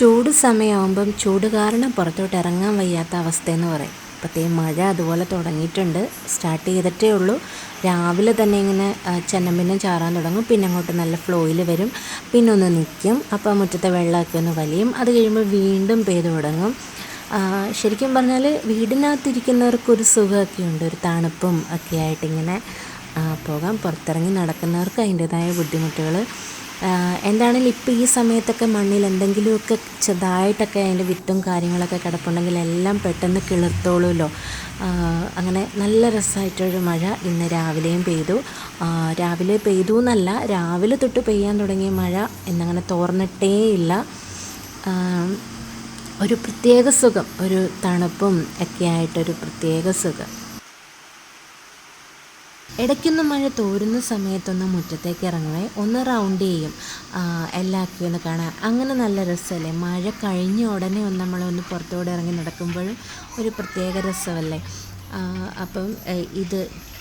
ചൂട് സമയമാകുമ്പം ചൂട് കാരണം പുറത്തോട്ട് ഇറങ്ങാൻ വയ്യാത്ത അവസ്ഥയെന്ന് പറയും. പ്രത്യേകം മഴ അതുപോലെ തുടങ്ങിയിട്ടുണ്ട്. സ്റ്റാർട്ട് ചെയ്തിട്ടേ ഉള്ളൂ. രാവിലെ തന്നെ ഇങ്ങനെ ആ, ചെന്നമ്പിന്നും ചാറാൻ തുടങ്ങും. പിന്നെ അങ്ങോട്ട് നല്ല ഫ്ലോയിൽ വരും. പിന്നെ ഒന്ന് നിൽക്കും അപ്പോൾ മുറ്റത്തെ വെള്ളമൊക്കെ ഒന്ന് വലിയും. അത് കഴിയുമ്പോൾ വീണ്ടും പെയ്ത് തുടങ്ങും. ശരിക്കും പറഞ്ഞാൽ വീടിനകത്തിരിക്കുന്നവർക്കൊരു സുഖമൊക്കെ ഉണ്ട്. ഒരു തണുപ്പും ഒക്കെ ആയിട്ടിങ്ങനെ പോകാം. പുറത്തിറങ്ങി നടക്കുന്നവർക്ക് അതിന്റേതായ ബുദ്ധിമുട്ടുകൾ എന്താണെങ്കിലും ഇപ്പോൾ ഈ സമയത്തൊക്കെ മണ്ണിൽ എന്തെങ്കിലുമൊക്കെ ചെറുതായിട്ടൊക്കെ അതിന്റെ വിത്തും കാര്യങ്ങളൊക്കെ കിടപ്പുണ്ടെങ്കിൽ എല്ലാം പെട്ടെന്ന് കിളിർത്തോളുമല്ലോ. അങ്ങനെ നല്ല രസമായിട്ടൊരു മഴ ഇന്ന് രാവിലെയും പെയ്തു. രാവിലെ പെയ്തു എന്നല്ല രാവിലെ തൊട്ട് പെയ്യാൻ തുടങ്ങിയ മഴ എന്നങ്ങനെ തോർന്നിട്ടേ ഇല്ല ഒരു പ്രത്യേക സുഖം ഒരു തണുപ്പും ഒക്കെ ആയിട്ടൊരു പ്രത്യേക സുഖം. ഇടയ്ക്കൊന്ന് മഴ തോരുന്ന സമയത്തൊന്ന് മുറ്റത്തേക്ക് ഇറങ്ങണേ ഒന്ന് റൗണ്ട് ചെയ്യും. എല്ലാവർക്കും ഒന്ന് കാണാൻ. അങ്ങനെ നല്ല രസമല്ലേ? മഴ കഴിഞ്ഞ ഉടനെ ഒന്ന് നമ്മളൊന്ന് പുറത്തോടെ ഇറങ്ങി നടക്കുമ്പോഴും ഒരു പ്രത്യേക രസമല്ലേ? അപ്പം ഇത്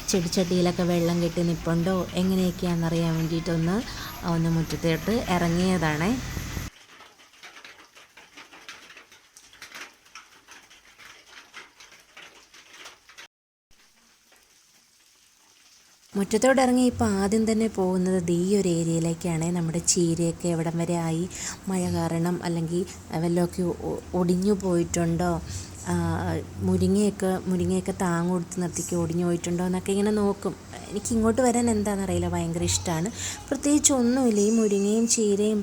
ചെടിച്ചട്ടിയിലൊക്കെ വെള്ളം കെട്ടി നിൽപ്പുണ്ടോ എങ്ങനെയൊക്കെയാണെന്നറിയാൻ വേണ്ടിയിട്ടൊന്ന് ഒന്ന് മുറ്റത്തോട്ട് ഇറങ്ങിയതാണേ. മുറ്റത്തോട് ഇറങ്ങി ഇപ്പോൾ ആദ്യം തന്നെ പോകുന്നത് ദീ ഒരു ഏരിയയിലേക്കാണ്. നമ്മുടെ ചീരയൊക്കെ എവിടം വരെ ആയി? മഴ കാരണം അല്ലെങ്കിൽ വല്ലതൊക്കെ ഒടിഞ്ഞു പോയിട്ടുണ്ടോ? മുരിങ്ങയൊക്കെ മുരിങ്ങയൊക്കെ താങ്ങ് കൊടുത്ത് നിർത്തിക്ക് ഒടിഞ്ഞു പോയിട്ടുണ്ടോ എന്നൊക്കെ ഇങ്ങനെ നോക്കും. എനിക്ക് ഇങ്ങോട്ട് വരാൻ എന്താണെന്നറിയില്ല. ഭയങ്കര ഇഷ്ടമാണ് പ്രത്യേകിച്ച് ഒന്നുമില്ല. ഈ മുരിങ്ങയും ചീരയും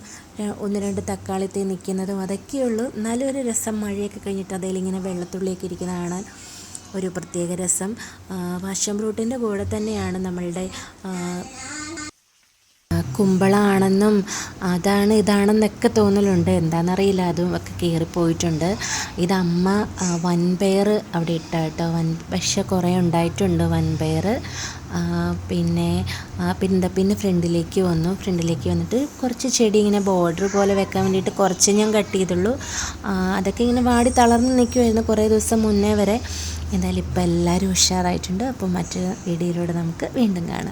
ഒന്ന് രണ്ട് തക്കാളിത്തേ നിൽക്കുന്നതും അതൊക്കെയുള്ളൂ. എന്നാലും ഒരു രസം മഴയൊക്കെ കഴിഞ്ഞിട്ട് അതിലിങ്ങനെ വെള്ളത്തുള്ളിയൊക്കെ ഇരിക്കുന്ന കാണാൻ ഒരു പ്രത്യേക രസം. പാഷൻ ഫ്രൂട്ടിന്റെ കൂടെ തന്നെയാണ് നമ്മളുടെ കുമ്പളാണെന്നും അതാണ് ഇതാണെന്നൊക്കെ തോന്നലുണ്ട്. എന്താണെന്നറിയില്ല അതും ഒക്കെ കയറിപ്പോയിട്ടുണ്ട് ഇത് അമ്മ വൻപയർ അവിടെ ഇട്ട കേട്ടോ വൻ പക്ഷെ കുറേ ഉണ്ടായിട്ടുണ്ട് വൻപയർ പിന്നെ പിന്നെ പിന്നെ ഫ്രണ്ടിലേക്ക് വന്നു. ഫ്രണ്ടിലേക്ക് വന്നിട്ട് കുറച്ച് ചെടി ഇങ്ങനെ ബോർഡർ പോലെ വെക്കാൻ വേണ്ടിയിട്ട് കുറച്ച് ഞാൻ കട്ട് ചെയ്തുള്ളൂ. അതൊക്കെ ഇങ്ങനെ വാടി തളർന്ന് നിൽക്കുമായിരുന്നു കുറേ ദിവസം മുന്നേ വരെ. എന്തായാലും ഇപ്പോൾ എല്ലാവരും ഉഷാറായിട്ടുണ്ട്. അപ്പോൾ മറ്റൊരു വീഡിയോയിലൂടെ നമുക്ക് വീണ്ടും കാണാം.